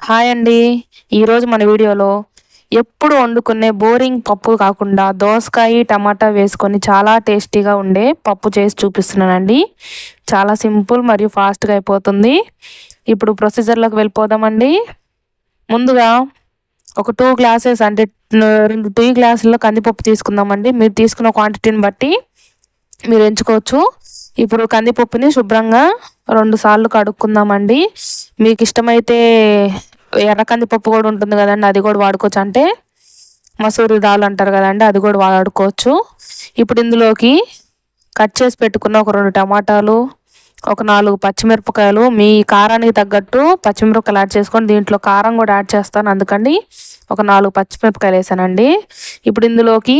Hi అండి. ఈరోజు మన వీడియోలో ఎప్పుడు వండుకునే బోరింగ్ పప్పు కాకుండా దోసకాయ టమాటా వేసుకొని చాలా టేస్టీగా ఉండే పప్పు చేసి చూపిస్తున్నానండి. చాలా సింపుల్ మరియు ఫాస్ట్గా అయిపోతుంది. ఇప్పుడు ప్రొసీజర్లోకి వెళ్ళిపోదామండి. ముందుగా ఒక టూ గ్లాసెస్ అంటే రెండు టీ గ్లాసుల్లో కందిపప్పు తీసుకుందామండి. మీరు తీసుకున్న క్వాంటిటీని బట్టి మీరు ఎంచుకోవచ్చు. ఇప్పుడు కందిపప్పుని శుభ్రంగా రెండు సార్లు కడుక్కుందామండి. మీకు ఇష్టమైతే ఎర్ర కందిపప్పు కూడా ఉంటుంది కదండి అది కూడా వాడుకోవచ్చు. అంటే మసూరి దాల్ అంటారు కదండి అది కూడా వాడుకోవచ్చు. ఇప్పుడు ఇందులోకి కట్ చేసి పెట్టుకున్న ఒక రెండు టమాటాలు ఒక నాలుగు పచ్చిమిరపకాయలు మీ కారానికి తగ్గట్టు పచ్చిమిరపకాయలు యాడ్ చేసుకొని దీంట్లో కారం కూడా యాడ్ చేస్తాను. అందుకని ఒక నాలుగు పచ్చిమిరపకాయలు వేసానండి. ఇప్పుడు ఇందులోకి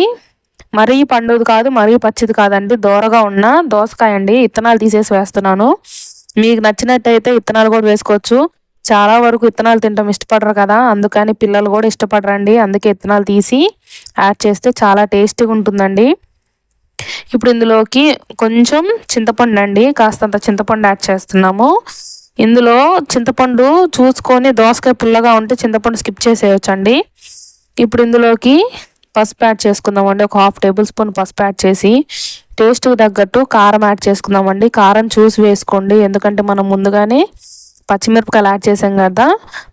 మరీ పండుది కాదు మరీ పచ్చిది కాదండి. దోరగా ఉన్న దోసకాయ అండి. ఇత్తనాలు తీసేసి వేస్తున్నాను. మీకు నచ్చినట్టయితే ఇత్తనాలు కూడా వేసుకోవచ్చు. చాలా వరకు విత్తనాలు తినడం ఇష్టపడరు కదా. అందుకని పిల్లలు కూడా ఇష్టపడరండి. అందుకే విత్తనాలు తీసి యాడ్ చేస్తే చాలా టేస్టీగా ఉంటుందండి. ఇప్పుడు ఇందులోకి కొంచెం చింతపండు అండి. కాస్తంత చింతపండు యాడ్ చేస్తున్నాము. ఇందులో చింతపండు చూసుకొని దోసకాయ పుల్లగా ఉంటే చింతపండు స్కిప్ చేసేయచ్చండి. ఇప్పుడు ఇందులోకి పసుపు యాడ్ చేసుకుందామండి. ఒక హాఫ్ టేబుల్ స్పూన్ పసుపు యాడ్ చేసి టేస్ట్కి తగ్గట్టు కారం యాడ్ చేసుకుందామండి. కారం చూసి వేసుకోండి. ఎందుకంటే మనం ముందుగానే పచ్చిమిరపకాయలు యాడ్ చేసాం కదా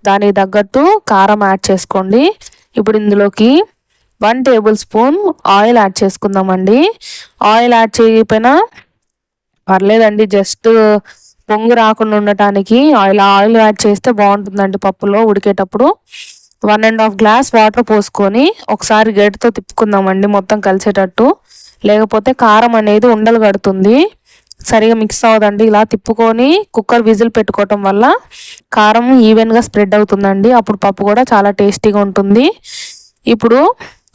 దానికి తగ్గట్టు కారం యాడ్ చేసుకోండి. ఇప్పుడు ఇందులోకి one tablespoon oil add చేసుకుందామండి. ఆయిల్ యాడ్ చేయకపోయినా పర్లేదండి జస్ట్ పొంగు రాకుండా ఉండటానికి ఆయిల్ ఆయిల్ యాడ్ చేస్తే బాగుంటుందండి పప్పులో ఉడికేటప్పుడు. One and half glass water పోసుకొని ఒకసారి గేటుతో తిప్పుకుందామండి మొత్తం కలిసేటట్టు. లేకపోతే కారం అనేది ఉండలు కడుతుంది. సరిగా మిక్స్ అవ్వదండి. ఇలా తిప్పుకొని కుక్కర్ విజిల్ పెట్టుకోవటం వల్ల కారం ఈవెన్గా స్ప్రెడ్ అవుతుందండి. అప్పుడు పప్పు కూడా చాలా టేస్టీగా ఉంటుంది. ఇప్పుడు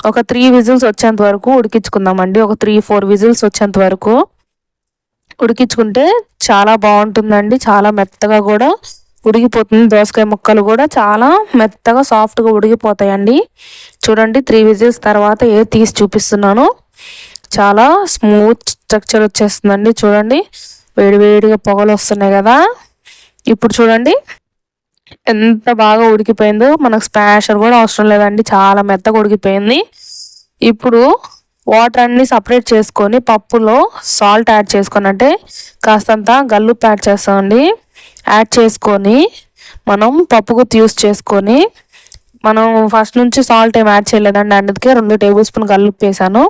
ఒక త్రీ విజిల్స్ వచ్చేంత వరకు ఉడికించుకుందామండి. ఒక త్రీ ఫోర్ విజిల్స్ వచ్చేంత వరకు ఉడికించుకుంటే చాలా బాగుంటుందండి. చాలా మెత్తగా కూడా ఉడికిపోతుంది. దోసకాయ ముక్కలు కూడా చాలా మెత్తగా సాఫ్ట్గా ఉడికిపోతాయండి. చూడండి త్రీ విజిల్స్ తర్వాత ఏ తీసి చూపిస్తున్నాను. చాలా స్మూత్ స్ట్రక్చర్ వచ్చేస్తుందండి. చూడండి. వేడివేడిగా పొగలు వస్తున్నాయి కదా. ఇప్పుడు చూడండి. ఎంత బాగా ఉడికిపోయిందో. మనకు స్పాషర్ కూడా అవసరం లేదండి. చాలా మెత్తగా ఉడికిపోయింది. ఇప్పుడు వాటర్ అన్ని సపరేట్ చేసుకొని పప్పులో సాల్ట్ యాడ్ చేసుకొని అంటే కాస్తంత గల్లుప్పు యాడ్ చేస్తామండి. యాడ్ చేసుకొని మనం పప్పుకు గుత్తి యూస్ చేసుకొని మనం ఫస్ట్ నుంచి సాల్ట్ ఏం యాడ్ చేయలేదండి. అందుకే రెండు టేబుల్ స్పూన్ కలుపు వేసాను.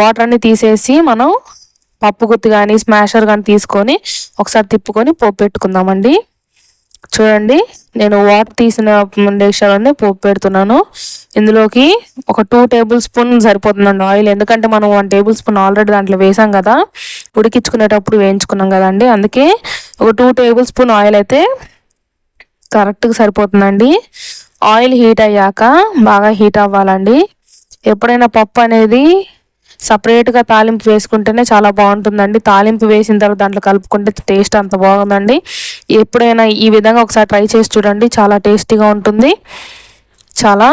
వాటర్ అన్ని తీసేసి మనం పప్పు గుత్తి కానీ స్మాషర్ కానీ తీసుకొని ఒకసారి తిప్పుకొని పోపు పెట్టుకుందామండి. చూడండి నేను వాటర్ తీసిన డేక్షలోనే పోపు పెడుతున్నాను. ఇందులోకి ఒక టూ టేబుల్ స్పూన్ సరిపోతుందండి ఆయిల్ ఎందుకంటే మనం వన్ టేబుల్ స్పూన్ ఆల్రెడీ దాంట్లో వేసాం కదా ఉడికించుకునేటప్పుడు వేయించుకున్నాం కదండి. అందుకే ఒక టూ టేబుల్ స్పూన్ ఆయిల్ అయితే కరెక్ట్గా సరిపోతుందండి. ఆయిల్ హీట్ అయ్యాక బాగా హీట్ అవ్వాలండి. ఎప్పుడైనా పప్పు అనేది సపరేట్గా తాలింపు వేసుకుంటేనే చాలా బాగుంటుందండి. తాలింపు వేసిన తర్వాత దాంట్లో కలుపుకుంటే టేస్ట్ అంత బాగుందండి. ఎప్పుడైనా ఈ విధంగా ఒకసారి ట్రై చేసి చూడండి. చాలా టేస్టీగా ఉంటుంది. చాలా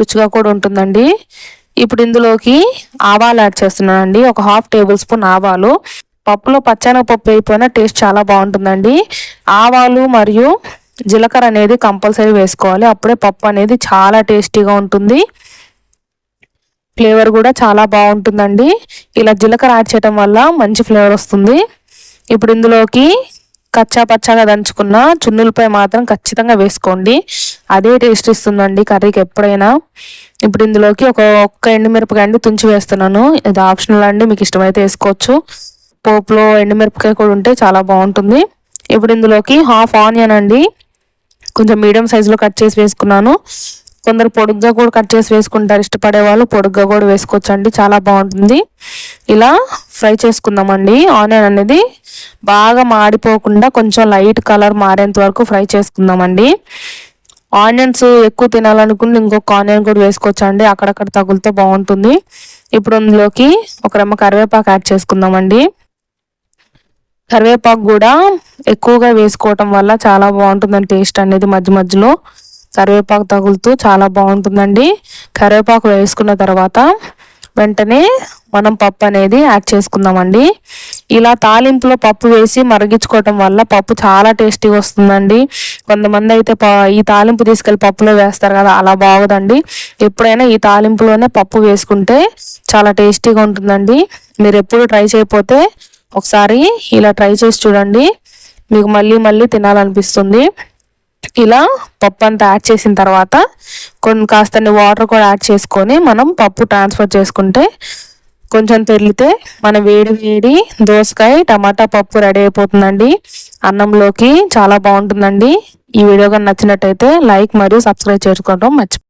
రుచిగా కూడా ఉంటుందండి. ఇప్పుడు ఇందులోకి ఆవాలు యాడ్ చేస్తున్నానండి. ఒక హాఫ్ టేబుల్ స్పూన్ ఆవాలు. పప్పులో పచ్చనపప్పు అయిపోయినా టేస్ట్ చాలా బాగుంటుందండి. ఆవాలు మరియు జీలకర్ర అనేది కంపల్సరీ వేసుకోవాలి. అప్పుడే పప్పు అనేది చాలా టేస్టీగా ఉంటుంది. ఫ్లేవర్ కూడా చాలా బాగుంటుందండి. ఇలా జీలకర్ర యాడ్ చేయడం వల్ల మంచి ఫ్లేవర్ వస్తుంది. ఇప్పుడు ఇందులోకి కచ్చా పచ్చాగా దంచుకున్న చున్నులపై మాత్రం ఖచ్చితంగా వేసుకోండి. అదే టేస్ట్ ఇస్తుందండి కర్రీకి ఎప్పుడైనా. ఇప్పుడు ఇందులోకి ఒక ఒక్క ఎండుమిరపకాయ అండి తుంచి వేస్తున్నాను. ఇది ఆప్షనల్ అండి మీకు ఇష్టమైతే వేసుకోవచ్చు. పోపులో ఎండుమిరపకాయ కూడా ఉంటే చాలా బాగుంటుంది. ఇప్పుడు ఇందులోకి హాఫ్ ఆనియన్ అండి. కొంచెం మీడియం సైజులో కట్ చేసి వేసుకున్నాను. కొందరు పొడుగ్గా కూడా కట్ చేసి వేసుకుంటారు. ఇష్టపడే వాళ్ళు పొడుగ్గా కూడా వేసుకోవచ్చు అండి చాలా బాగుంటుంది. ఇలా ఫ్రై చేసుకుందామండి. ఆనియన్ అనేది బాగా మాడిపోకుండా కొంచెం లైట్ కలర్ మారేంత వరకు ఫ్రై చేసుకుందామండి. ఆనియన్స్ ఎక్కువ తినాలనుకుంటే ఇంకొక ఆనియన్ కూడా వేసుకోవచ్చండి. అక్కడక్కడ తగులుతో బాగుంటుంది. ఇప్పుడు అందులోకి ఒక రెమ్మ కరివేపాకు యాడ్ చేసుకుందామండి. కరివేపాకు కూడా ఎక్కువగా వేసుకోవటం వల్ల చాలా బాగుంటుందండి టేస్ట్ అనేది మధ్య మధ్యలో. కరివేపాకు తగులుతూ చాలా బాగుంటుందండి. కరివేపాకు వేసుకున్న తర్వాత వెంటనే మనం పప్పు అనేది యాడ్ చేసుకుందామండి. ఇలా తాలింపులో పప్పు వేసి మరిగించుకోవటం వల్ల పప్పు చాలా టేస్టీగా వస్తుందండి. కొంతమంది అయితే ఈ తాలింపు తీసుకెళ్ళి పప్పులో వేస్తారు కదా అలా బాగోదండి. ఎప్పుడైనా ఈ తాలింపులోనే పప్పు వేసుకుంటే చాలా టేస్టీగా ఉంటుందండి. మీరు ఎప్పుడు ట్రై చేయకపోతే ఒకసారి ఇలా ట్రై చేసి చూడండి. మీకు మళ్ళీ మళ్ళీ తినాలనిపిస్తుంది. ఇలా పప్పు అంతా యాడ్ చేసిన తర్వాత కొన్ని కాస్త వాటర్ కూడా యాడ్ చేసుకొని మనం పప్పు ట్రాన్స్ఫర్ చేసుకుంటే కొంచెం తెరిలితే మన వేడి వేడి దోసకాయ టమాటా పప్పు రెడీ అయిపోతుందండి. అన్నంలోకి చాలా బాగుంటుందండి. ఈ వీడియో కానీ నచ్చినట్టయితే లైక్ మరియు సబ్స్క్రైబ్ చేసుకోవడం మర్చిపో